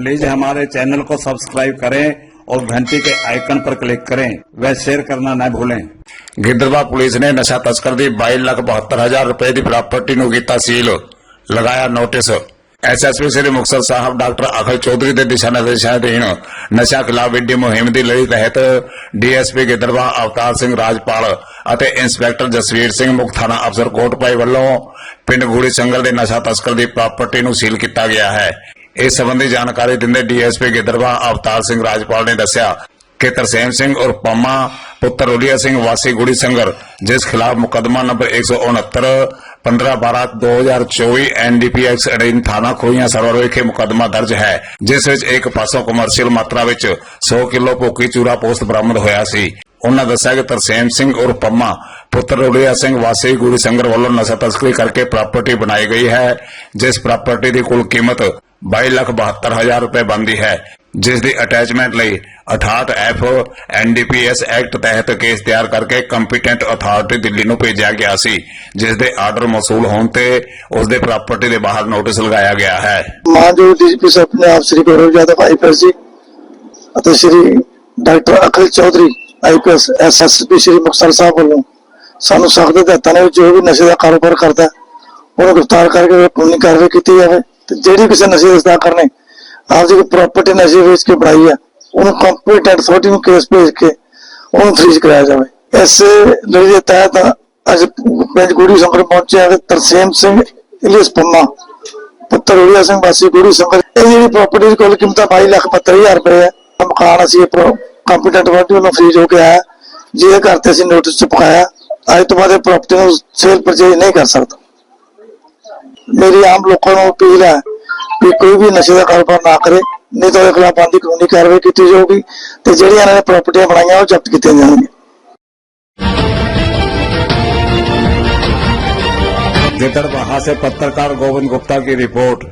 Please हमारे channel को subscribe करें और घंटी के आइकन पर क्लिक करें व शेयर करना न भूलें ਗਿੱਦੜਵਾ ਪੁਲਿਸ ਨੇ ਨਸ਼ਾ ਤਸਕਰ ਦੀ 22 ਲੱਖ 72 ਹਜ਼ਾਰ ਰੁਪਏ ਦੀ ਪ੍ਰਾਪਰਟੀ ਨੂੰ ਕੀਤਾ ਸੀਲ ਲਗਾਇਆ notice SSP Shri Muktsar Sahib doctor Akhil Chaudhary ਦੇ ਦਿਸ਼ਾ ਨਿਰਦੇਸ਼ਾਂ ਅਧੀਨ ਨਸ਼ਾ ਖਿਲਾਫ ਵਿੱਢੀ ਮੁਹਿੰਮ ਦੀ ਲੜੀ ਤਹਿਤ ਡੀਐਸਪੀ ਗਿੱਦੜਵਾ ਅਵਤਾਰ ਸਿੰਘ ਰਾਜਪਾਲ ਅਤੇ ਇੰਸਪੈਕਟਰ ਜਸਵੀਰ ਸਿੰਘ ਮੁੱਖ ਥਾਣਾ ਅਫਸਰ ਕੋਟਪਾਈ ਵੱਲੋਂ ਪਿੰਡ ਗੂੜੀ ਸੰਗਲ ਦੇ ਨਸ਼ਾ ਤਸਕਰ ਦੀ ਪ੍ਰਾਪਰਟੀ ਨੂੰ ਸੀਲ ਕੀਤਾ ਗਿਆ ਹੈ ਇਸ ਸੰਬੰਧੀ ਜਾਣਕਾਰੀ ਦਿੰਦੇ ਡੀਐਸਪੀ ਗਿੱਦੜਵਾ ਅਵਤਾਰ ਸਿੰਘ ਰਾਜਪਾਲ ਨੇ ਦੱਸਿਆ ਕਿ ਤਰਸੇਮ ਸਿੰਘ ਉਰ ਪੰਮਾ, ਪੁੱਤਰ ਉਲੀਆ ਸਿੰਘ, ਵਾਸੀ ਗੁੜੀ ਸੰਗਰ, ਜਿਸ ਖਿਲਾਫ ਮੁਕਦਮਾ ਨੰਬਰ 169 15 12 2024 ਐਨਡੀਪੀਐਕਸ ਅਧੀਨ ਥਾਣਾ ਖੋਈਆਂ ਸਰਵਰ ਵਿਖੇ ਮੁਕਦਮਾ ਦਰਜ ਹੈ, ਜਿਸ ਵਿੱਚ ਇੱਕ ਪਾਸੋਂ ਕਮਰਸ਼ੀਅਲ ਮਾਤਰਾ ਵਿੱਚ 100 ਕਿਲੋ ਭੋਕੀ ਚੂਰਾ ਪੋਸਟ ਬਰਾਮਦ ਹੋਇਆ ਸੀ। ਉਹਨਾਂ ਦੱਸਿਆ ਕਿ ਤਰਸੇਮ ਸਿੰਘ ਉਰ ਪੰਮਾ, ਪੁੱਤਰ ਉਲੀਆ ਸਿੰਘ, ਵਾਸੀ ਗੁੜੀ ਸੰਗਰ ਵੱਲੋਂ ਨਸ਼ਾ ਤਸਕਰੀ ਕਰਕੇ ਪ੍ਰਾਪਰਟੀ ਬਣਾਈ ਗਈ ਹੈ, ਜਿਸ ਪ੍ਰਾਪਰਟੀ ਦੀ ਕੁੱਲ ਕੀਮਤ 22 ਲੱਖ 72 ਹਜ਼ਾਰ ਰੁਪਏ ਬਣਦੀ ਹੈ ਜਿਸ ਦੀ ਅਟੈਚਮੈਂਟ ਲਈ 68 ਐਫ ਐਨਡੀਪੀਐਸ ਐਕਟ ਤਹਿਤ ਕੇਸ ਤਿਆਰ ਕਰਕੇ ਕੰਪੀਟੈਂਟ ਅਥਾਰਟੀ ਦਿੱਲੀ ਨੂੰ ਭੇਜਿਆ ਗਿਆ ਸੀ ਜਿਸ ਦੇ ਆਰਡਰ ਮਸੂਲ ਹੋਣ ਤੇ ਉਸ ਦੇ ਪ੍ਰਾਪਰਟੀ ਦੇ ਬਾਹਰ ਨੋਟਿਸ ਲਗਾਇਆ ਗਿਆ ਹੈ। ਮਾਨਯੋਗ ਡੀਜੀਪੀ ਸਾਹਿਬ ਪੰਜਾਬ ਸ੍ਰੀ ਗੌਰਵ ਯਾਦਵ ਆਈਪੀਐਸ ਜੀ ਅਤੇ Sri doctor Akhil Chaudhary IPS SSP Sri Muktsar Sahib ਵੱਲੋਂ ਸਾਨੂੰ ਸਖਤ ਹਦਾਇਤਾਂ ਨੇ ਜੋ ਵੀ ਨਸ਼ੇ ਦਾ ਕਾਰੋਬਾਰ ਕਰਦਾ ਹੈ, ਉਹਨੂੰ ਗ੍ਰਿਫਤਾਰ ਕਰਕੇ ਕਾਨੂੰਨੀ ਕਾਰਵਾਈ ਕੀਤੀ ਜਾਵੇ। ਤੇ ਜਿਹੜੀ ਕਿਸੇ ਨਸ਼ੇ ਦਾ ਕਰਨੇ ਆਪ ਜੀ ਪ੍ਰਾਪਰਟੀ ਨਸ਼ੇ ਵੇਚ ਕੇ ਬਣਾਈ ਹੈ ਉਹਨੂੰ ਕੰਪੀਟੈਂਟ ਅਥਾਰਟੀ ਨੂੰ ਕੇਸ ਭੇਜ ਕੇ ਉਹਨੂੰ ਫ੍ਰੀਜ਼ ਕਰਾਇਆ ਜਾਵੇ। ਇਸ ਲੜੀ ਦੇ ਤਹਿਤ ਅੱਜ ਪਿੰਡ ਗੁੜੀ ਸੰਗਰ ਪਹੁੰਚਿਆ ਤੇ ਤਰਸੇਮ ਸਿੰਘ ਇਲੀਸ ਪੰਮਾ, ਪੁੱਤਰ ਉੜੀਆ ਸਿੰਘ ਵਾਸੀ ਗੁਰੂ ਸੰਗਤ। ਇਹ ਜਿਹੜੀ ਪ੍ਰਾਪਰਟੀ ਦੀ ਕੁੱਲ ਕੀਮਤ 22 ਲੱਖ 72000 ਰੁਪਏ ਹੈ ਮਕਾਨ ਅਸੀਂ ਕੰਪੀਟੈਂਟ ਵਾਟੀ ਵੱਲੋਂ ਫ੍ਰੀਜ ਹੋ ਕੇ ਆਇਆ। ਜਿਹਦੇ ਘਰ ਤੇ ਅਸੀਂ ਨੋਟਿਸ ਚੁਪਕਾਇਆ ਅੱਜ ਤੋਂ ਬਾਅਦ ਇਹ ਪ੍ਰਾਪਰਟੀ ਨੂੰ ਸੇਲ ਪਰਚੇਜ ਨਹੀਂ ਕਰ ਸਕਦਾ। ਮੇਰੀ ਆਮ ਲੋਕਾਂ ਨੂੰ ਅਪੀਲ ਹੈ ਕਿ ਕੋਈ ਵੀ ਨਸ਼ੇ ਦਾ ਕਾਰੋਬਾਰ ਨਾ ਕਰੇ ਨਹੀਂ ਤਾਂ ਉਹਦੇ ਖਿਲਾਫ ਬੰਦੀ ਕਾਨੂੰਨੀ ਕਾਰਵਾਈ ਕੀਤੀ ਜਾਊਗੀ ਤੇ ਜਿਹੜੀਆਂ ਇਹਨਾਂ ਨੇ ਪ੍ਰਾਪਰਟੀਆਂ ਬਣਾਈਆਂ ਉਹ ਜ਼ਬਤ ਕੀਤੀਆਂ ਜਾਣਗੀਆਂ गिदड़बाहा से पत्रकार गोविंद गुप्ता की रिपोर्ट